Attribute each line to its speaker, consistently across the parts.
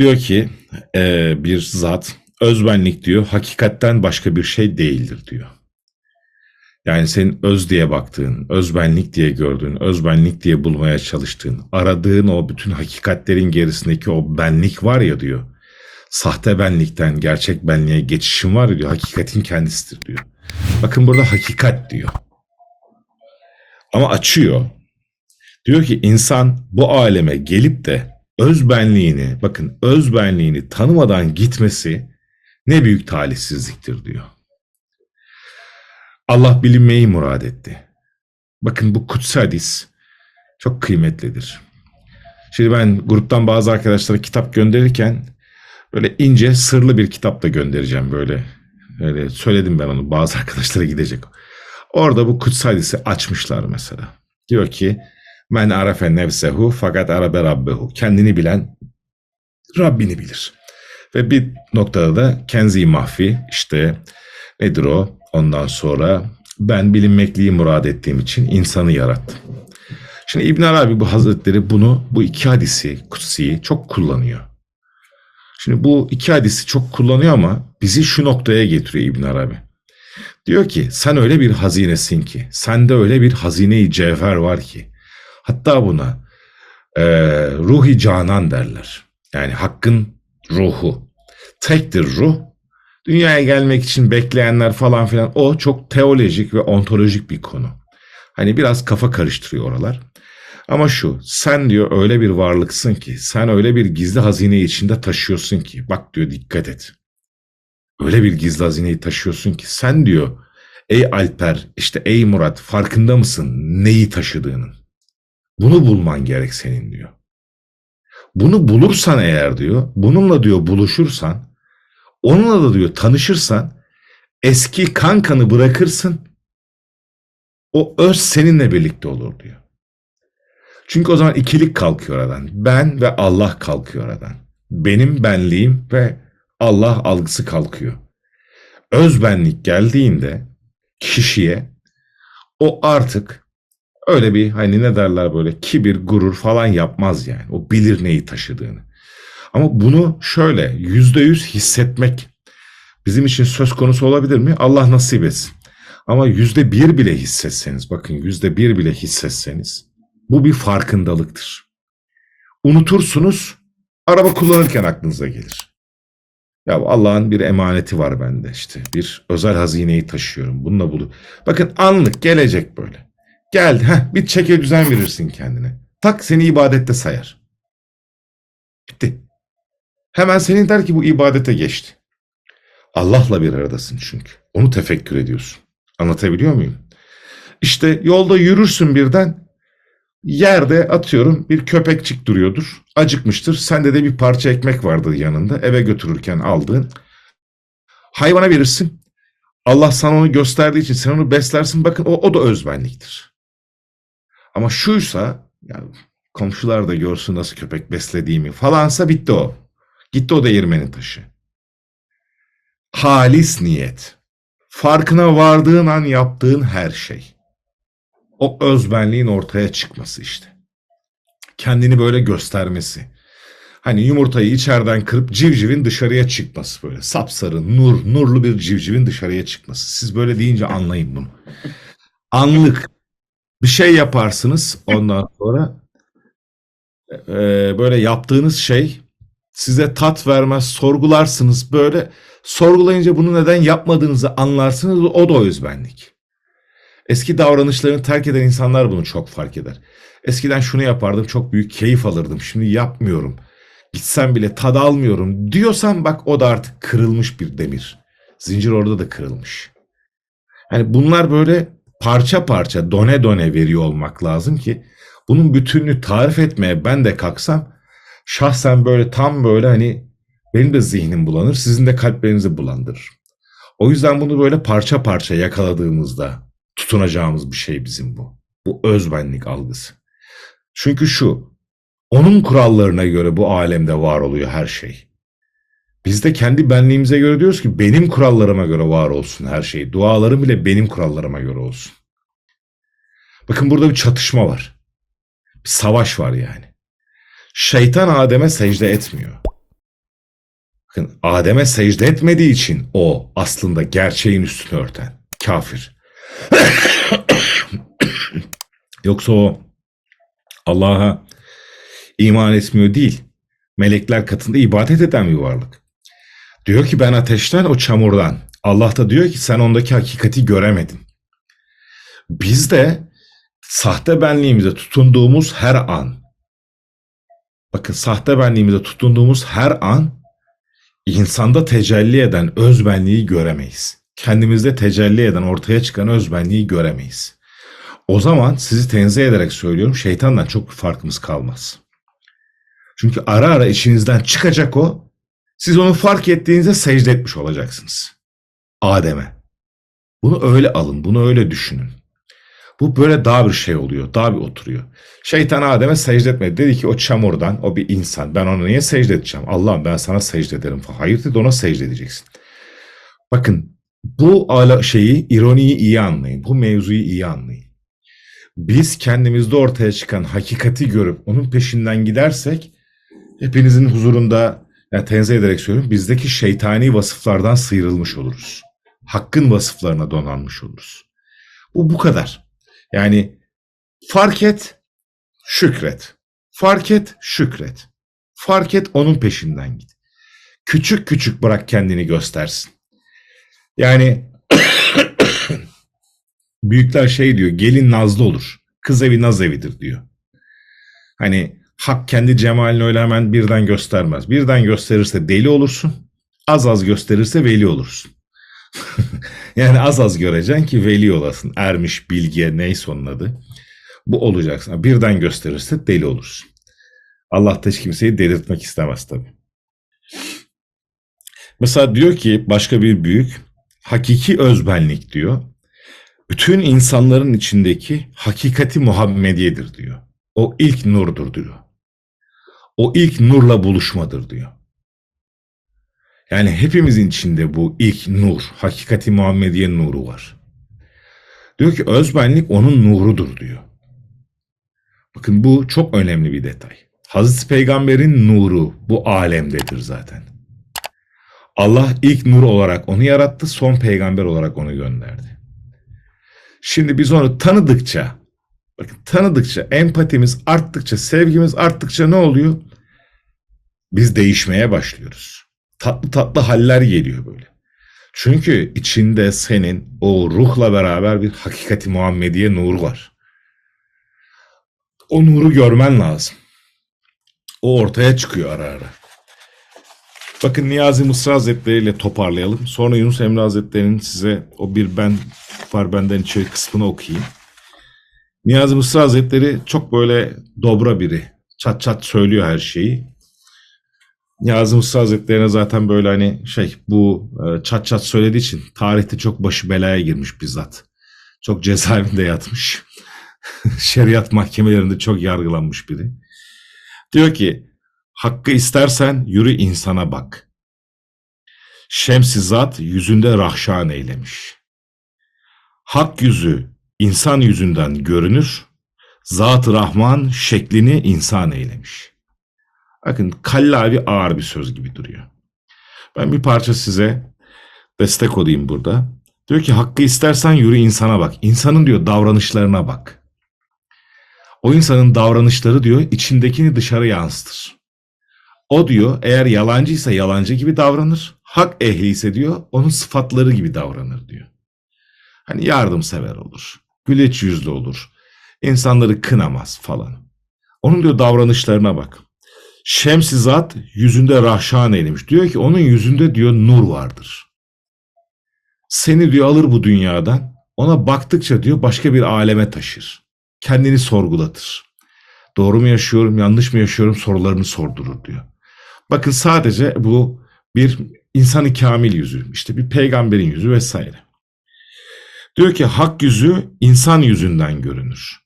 Speaker 1: Diyor ki e, bir zat özbenlik diyor hakikatten başka bir şey değildir diyor. Yani senin öz diye baktığın, özbenlik diye gördüğün, özbenlik diye bulmaya çalıştığın, aradığın o bütün hakikatlerin gerisindeki o benlik var ya diyor. Sahte benlikten gerçek benliğe geçişin var ya diyor. Hakikatin kendisidir diyor. Bakın burada hakikat diyor. Ama açıyor. Diyor ki insan bu aleme gelip de öz benliğini, bakın öz benliğini tanımadan gitmesi ne büyük talihsizliktir diyor. Allah bilinmeyi murad etti. Bakın bu kutsi hadis çok kıymetlidir. Şimdi ben gruptan bazı arkadaşlara kitap gönderirken böyle ince sırlı bir kitap da göndereceğim böyle. Öyle söyledim ben onu bazı arkadaşlara gidecek. Orada bu kutsi hadisi açmışlar mesela. Diyor ki men arafe nefsehu fakat arabe rabbehu. Kendini bilen Rabbini bilir. Ve bir noktada da kenzi mahfi işte nedir o? Ondan sonra ben bilinmekliği murad ettiğim için insanı yarattım. Şimdi İbn Arabi bu hazretleri bunu bu iki hadisi kutsiyi çok kullanıyor. Şimdi bu iki hadisi çok kullanıyor ama bizi şu noktaya getiriyor İbn Arabi. Diyor ki sen öyle bir hazinesin ki sende öyle bir hazine-i cevher var ki hatta buna e, ruhi canan derler. Yani hakkın ruhu. Tektir ruh. Dünyaya gelmek için bekleyenler falan filan o çok teolojik ve ontolojik bir konu. Hani biraz kafa karıştırıyor oralar. Ama şu sen diyor öyle bir varlıksın ki sen öyle bir gizli hazine içinde taşıyorsun ki bak diyor dikkat et. Öyle bir gizli hazineyi taşıyorsun ki sen diyor ey Alper işte ey Murat farkında mısın neyi taşıdığının? Bunu bulman gerek senin diyor. Bunu bulursan eğer diyor bununla diyor buluşursan onunla da diyor tanışırsan eski kankanı bırakırsın o öz seninle birlikte olur diyor. Çünkü o zaman ikilik kalkıyor oradan. Ben ve Allah kalkıyor oradan. Benim benliğim ve Allah algısı kalkıyor. Öz benlik geldiğinde kişiye o artık öyle bir hani ne derler böyle kibir, gurur falan yapmaz yani. O bilir neyi taşıdığını. Ama bunu şöyle yüzde yüz hissetmek bizim için söz konusu olabilir mi? Allah nasip etsin. Ama yüzde bir bile hissetseniz, bakın yüzde bir bile hissetseniz bu bir farkındalıktır. Unutursunuz, araba kullanırken aklınıza gelir. Ya Allah'ın bir emaneti var bende işte. Bir özel hazineyi taşıyorum. Bununla bulu. Bakın anlık gelecek böyle. Geldi. Heh, bir çeke düzen verirsin kendine. Tak seni ibadette sayar. Bitti. Hemen senin der ki bu ibadete geçti. Allah'la bir aradasın çünkü. Onu tefekkür ediyorsun. Anlatabiliyor muyum? İşte yolda yürürsün birden yerde atıyorum bir köpekçik duruyordur. Acıkmıştır. Sende de bir parça ekmek vardır yanında. Eve götürürken aldığın. Hayvana verirsin. Allah sana onu gösterdiği için sen onu beslersin. Bakın o, o da özbenliktir. Ama şuysa yani komşular da görsün nasıl köpek beslediğimi falansa bitti o. Gitti o değirmenin taşı. Halis niyet. Farkına vardığın an yaptığın her şey. O özbenliğin ortaya çıkması işte. Kendini böyle göstermesi. Hani yumurtayı içeriden kırıp civcivin dışarıya çıkması böyle. Sapsarı, nur, nurlu bir civcivin dışarıya çıkması. Siz böyle deyince anlayın bunu. Anlık bir şey yaparsınız ondan sonra e, böyle yaptığınız şey size tat vermez, sorgularsınız böyle. Sorgulayınca bunu neden yapmadığınızı anlarsınız. O da özbenlik. Eski davranışlarını terk eden insanlar bunu çok fark eder. Eskiden şunu yapardım, çok büyük keyif alırdım. Şimdi yapmıyorum. Gitsem bile tad almıyorum diyorsan bak o da artık kırılmış bir demir. Zincir orada da kırılmış. Yani bunlar böyle parça parça done done veriyor olmak lazım ki bunun bütününü tarif etmeye ben de kalksam şahsen böyle tam böyle hani benim de zihnim bulanır, sizin de kalplerinizi bulandırır. O yüzden bunu böyle parça parça yakaladığımızda tutunacağımız bir şey bizim bu. Bu özbenlik algısı. Çünkü şu, onun kurallarına göre bu alemde var oluyor her şey. Biz de kendi benliğimize göre diyoruz ki benim kurallarıma göre var olsun her şey. Dualarım bile benim kurallarıma göre olsun. Bakın burada bir çatışma var. Bir savaş var yani. Şeytan Adem'e secde etmiyor. Bakın Adem'e secde etmediği için o aslında gerçeğin üstünü örten kafir. Yoksa o Allah'a iman etmiyor değil. Melekler katında ibadet eden bir varlık. Diyor ki ben ateşten o çamurdan. Allah da diyor ki sen ondaki hakikati göremedin. Biz de sahte benliğimize tutunduğumuz her an bakın sahte benliğimize tutunduğumuz her an insanda tecelli eden özbenliği göremeyiz. Kendimizde tecelli eden ortaya çıkan özbenliği göremeyiz. O zaman sizi tenzih ederek söylüyorum şeytandan çok bir farkımız kalmaz. Çünkü ara ara içinizden çıkacak o. Siz onu fark ettiğinizde secde etmiş olacaksınız. Adem'e. Bunu öyle alın, bunu öyle düşünün. Bu böyle daha bir şey oluyor, daha bir oturuyor. Şeytan Adem'e secde etmedi. Dedi ki o çamurdan, o bir insan. Ben ona niye secde edeceğim? Allah'ım ben sana secde ederim. Hayır dedi ona secde edeceksin. Bakın bu şeyi, ironiyi iyi anlayın. Bu mevzuyu iyi anlayın. Biz kendimizde ortaya çıkan hakikati görüp onun peşinden gidersek hepinizin huzurunda yani tenzih ederek söylüyorum bizdeki şeytani vasıflardan sıyrılmış oluruz. Hakkın vasıflarına donanmış oluruz. Bu bu kadar. Yani fark et, şükret. Fark et, şükret. Fark et, onun peşinden git. Küçük küçük bırak kendini göstersin. Yani büyükler şey diyor, gelin nazlı olur. Kız evi naz evidir diyor. Hani hak kendi cemalini öyle hemen birden göstermez. Birden gösterirse deli olursun. Az az gösterirse veli olursun. yani az az göreceksin ki veli olasın. Ermiş, bilgiye neyse onun adı. Bu olacaksın. Birden gösterirse deli olursun. Allah da hiç kimseyi delirtmek istemez tabii. Mesela diyor ki başka bir büyük hakiki özbenlik diyor. Bütün insanların içindeki hakikati Muhammediyedir diyor. O ilk nurdur diyor. O ilk nurla buluşmadır diyor. Yani hepimizin içinde bu ilk nur, hakikati Muhammediye nuru var. Diyor ki özbenlik onun nurudur diyor. Bakın bu çok önemli bir detay. Hazreti Peygamber'in nuru bu alemdedir zaten. Allah ilk nur olarak onu yarattı, son peygamber olarak onu gönderdi. Şimdi biz onu tanıdıkça, bakın tanıdıkça, empatimiz arttıkça, sevgimiz arttıkça ne oluyor? Biz değişmeye başlıyoruz. Tatlı tatlı haller geliyor böyle. Çünkü içinde senin o ruhla beraber bir hakikati Muhammediye nur var. O nuru görmen lazım. O ortaya çıkıyor ara ara. Bakın Niyazi Mısra Hazretleri ile toparlayalım. Sonra Yunus Emre Hazretleri'nin size o bir ben var benden içeri kısmını okuyayım. Niyazi Mısra Hazretleri çok böyle dobra biri. Çat çat söylüyor her şeyi. Niyazi Mısra Hazretleri'ne zaten böyle hani şey bu e, çat çat söylediği için tarihte çok başı belaya girmiş bizzat. Çok cezaevinde yatmış. Şeriat mahkemelerinde çok yargılanmış biri. Diyor ki hakkı istersen yürü insana bak. Şemsi zat yüzünde rahşan eylemiş. Hak yüzü insan yüzünden görünür. Zat-ı Rahman şeklini insan eylemiş. Bakın kallavi ağır bir söz gibi duruyor. Ben bir parça size destek olayım burada. Diyor ki hakkı istersen yürü insana bak. İnsanın diyor davranışlarına bak. O insanın davranışları diyor içindekini dışarı yansıtır. O diyor eğer yalancıysa yalancı gibi davranır. Hak ehli diyor onun sıfatları gibi davranır diyor. Hani yardımsever olur. Güleç yüzlü olur. insanları kınamaz falan. Onun diyor davranışlarına bak. Şems-i Zat yüzünde rahşan eylemiş. Diyor ki onun yüzünde diyor nur vardır. Seni diyor alır bu dünyadan. Ona baktıkça diyor başka bir aleme taşır. Kendini sorgulatır. Doğru mu yaşıyorum, yanlış mı yaşıyorum sorularını sordurur diyor. Bakın sadece bu bir insanı kamil yüzü, işte bir peygamberin yüzü vesaire. Diyor ki hak yüzü insan yüzünden görünür.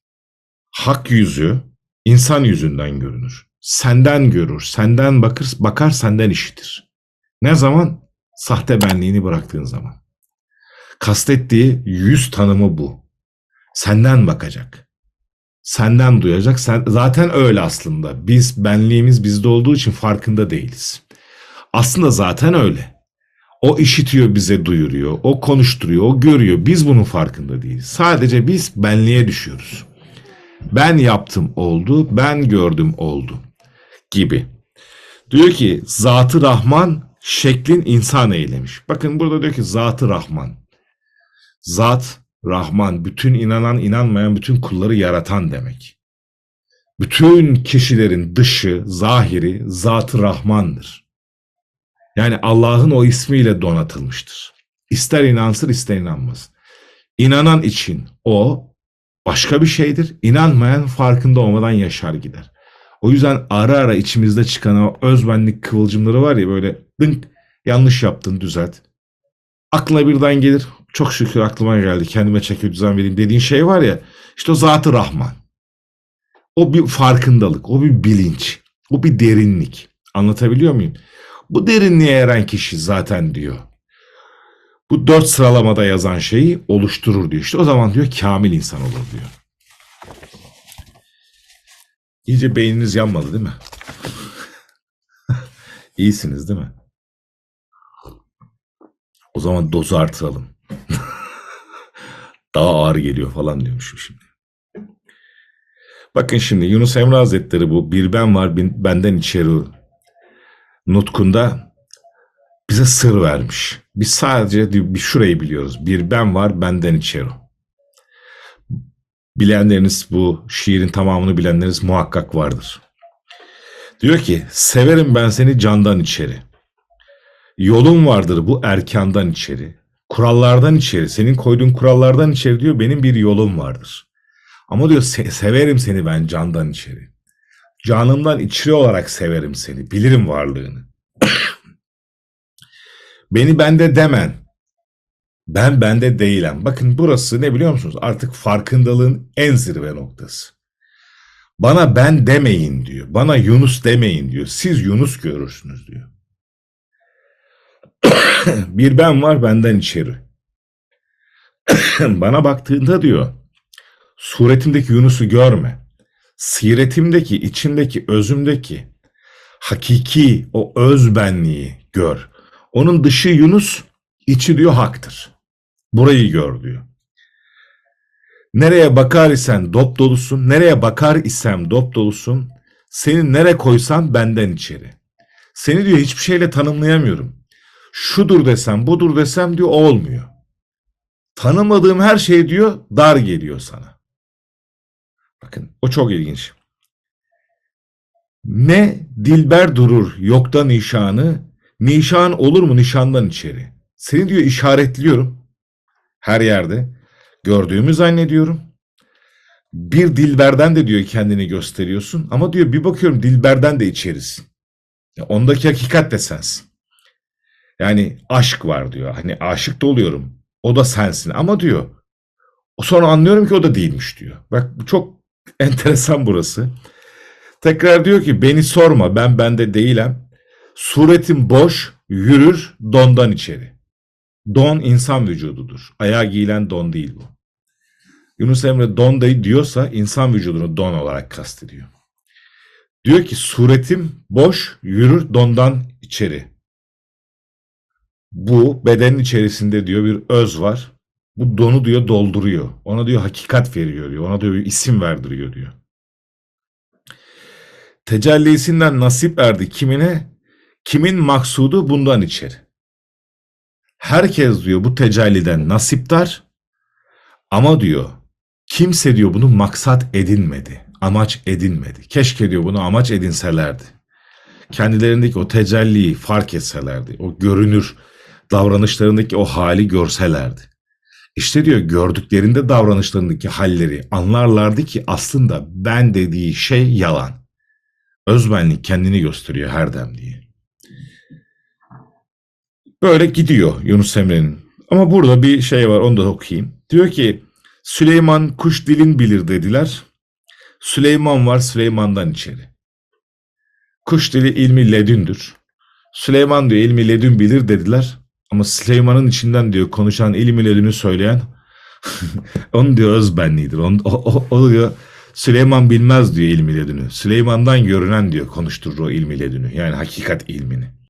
Speaker 1: Hak yüzü insan yüzünden görünür. Senden görür, senden bakır, bakar, senden işitir. Ne zaman? Sahte benliğini bıraktığın zaman. Kastettiği yüz tanımı bu. Senden bakacak. Senden duyacak. Sen, zaten öyle aslında. Biz benliğimiz bizde olduğu için farkında değiliz. Aslında zaten öyle. O işitiyor bize duyuruyor, o konuşturuyor, o görüyor. Biz bunun farkında değiliz. Sadece biz benliğe düşüyoruz. Ben yaptım oldu, ben gördüm oldu gibi. Diyor ki zatı Rahman şeklin insan eylemiş. Bakın burada diyor ki zatı Rahman. Zat Rahman bütün inanan inanmayan bütün kulları yaratan demek. Bütün kişilerin dışı, zahiri zat-ı Rahman'dır. Yani Allah'ın o ismiyle donatılmıştır. İster inansın ister inanmasın. İnanan için o başka bir şeydir. İnanmayan farkında olmadan yaşar gider. O yüzden ara ara içimizde çıkan o özbenlik kıvılcımları var ya böyle dınk yanlış yaptın düzelt. Aklına birden gelir. Çok şükür aklıma geldi. Kendime çeki düzen vereyim dediğin şey var ya. işte o Zat-ı Rahman. O bir farkındalık, o bir bilinç, o bir derinlik. Anlatabiliyor muyum? Bu derinliğe eren kişi zaten diyor. Bu dört sıralamada yazan şeyi oluşturur diyor. İşte o zaman diyor kamil insan olur diyor. İyice beyniniz yanmadı değil mi? İyisiniz değil mi? O zaman dozu artıralım. Daha ağır geliyor falan diyormuşum şimdi. Bakın şimdi Yunus Emre Hazretleri bu bir ben var benden içeri nutkunda bize sır vermiş. Biz sadece bir şurayı biliyoruz. Bir ben var benden içeri. Bilenleriniz bu şiirin tamamını bilenleriniz muhakkak vardır. Diyor ki severim ben seni candan içeri. Yolun vardır bu erkandan içeri. Kurallardan içeri. Senin koyduğun kurallardan içeri diyor benim bir yolum vardır. Ama diyor "se- severim seni ben candan içeri. Canımdan içeri olarak severim seni. Bilirim varlığını. Beni bende demen. Ben bende değilim. Bakın burası ne biliyor musunuz? Artık farkındalığın en zirve noktası. Bana ben demeyin diyor. Bana Yunus demeyin diyor. Siz Yunus görürsünüz diyor. bir ben var benden içeri. Bana baktığında diyor suretimdeki Yunus'u görme. Siretimdeki, içimdeki, özümdeki hakiki o öz benliği gör. Onun dışı Yunus, içi diyor haktır. Burayı gör diyor. Nereye bakar isen dop dolusun, nereye bakar isem dop dolusun. Seni nere koysam benden içeri. Seni diyor hiçbir şeyle tanımlayamıyorum. Şudur desem, budur desem diyor olmuyor. Tanımadığım her şey diyor dar geliyor sana. Bakın o çok ilginç. Ne dilber durur yokta nişanı, nişan olur mu nişandan içeri. Seni diyor işaretliyorum her yerde. Gördüğümü zannediyorum. Bir dilberden de diyor kendini gösteriyorsun ama diyor bir bakıyorum dilberden de içerisin. Ya ondaki hakikat de sensin. Yani aşk var diyor. Hani aşık da oluyorum. O da sensin ama diyor. Sonra anlıyorum ki o da değilmiş diyor. Bak çok enteresan burası. Tekrar diyor ki beni sorma ben bende değilim. Suretim boş yürür dondan içeri. Don insan vücududur. Ayağa giyilen don değil bu. Yunus Emre don diyorsa insan vücudunu don olarak kastediyor. Diyor ki suretim boş yürür dondan içeri. Bu bedenin içerisinde diyor bir öz var. Bu donu diyor dolduruyor. Ona diyor hakikat veriyor diyor. Ona diyor isim verdiriyor diyor. Tecellisinden nasip erdi kimine? Kimin maksudu bundan içeri. Herkes diyor bu tecelliden nasiptar. Ama diyor kimse diyor bunu maksat edinmedi. Amaç edinmedi. Keşke diyor bunu amaç edinselerdi. Kendilerindeki o tecelliyi fark etselerdi. O görünür davranışlarındaki o hali görselerdi. İşte diyor gördüklerinde davranışlarındaki halleri anlarlardı ki aslında ben dediği şey yalan. Özbenlik kendini gösteriyor her dem diye. Böyle gidiyor Yunus Emre'nin. Ama burada bir şey var onu da okuyayım. Diyor ki Süleyman kuş dilin bilir dediler. Süleyman var Süleyman'dan içeri. Kuş dili ilmi ledündür. Süleyman diyor ilmi ledün bilir dediler. Ama Süleyman'ın içinden diyor konuşan ilmi ledünü söyleyen onun diyor özbenliğidir. Onun, o, o, o diyor Süleyman bilmez diyor ilmi ledünü. Süleyman'dan görünen diyor konuşturur o ilmi ledünü. Yani hakikat ilmini.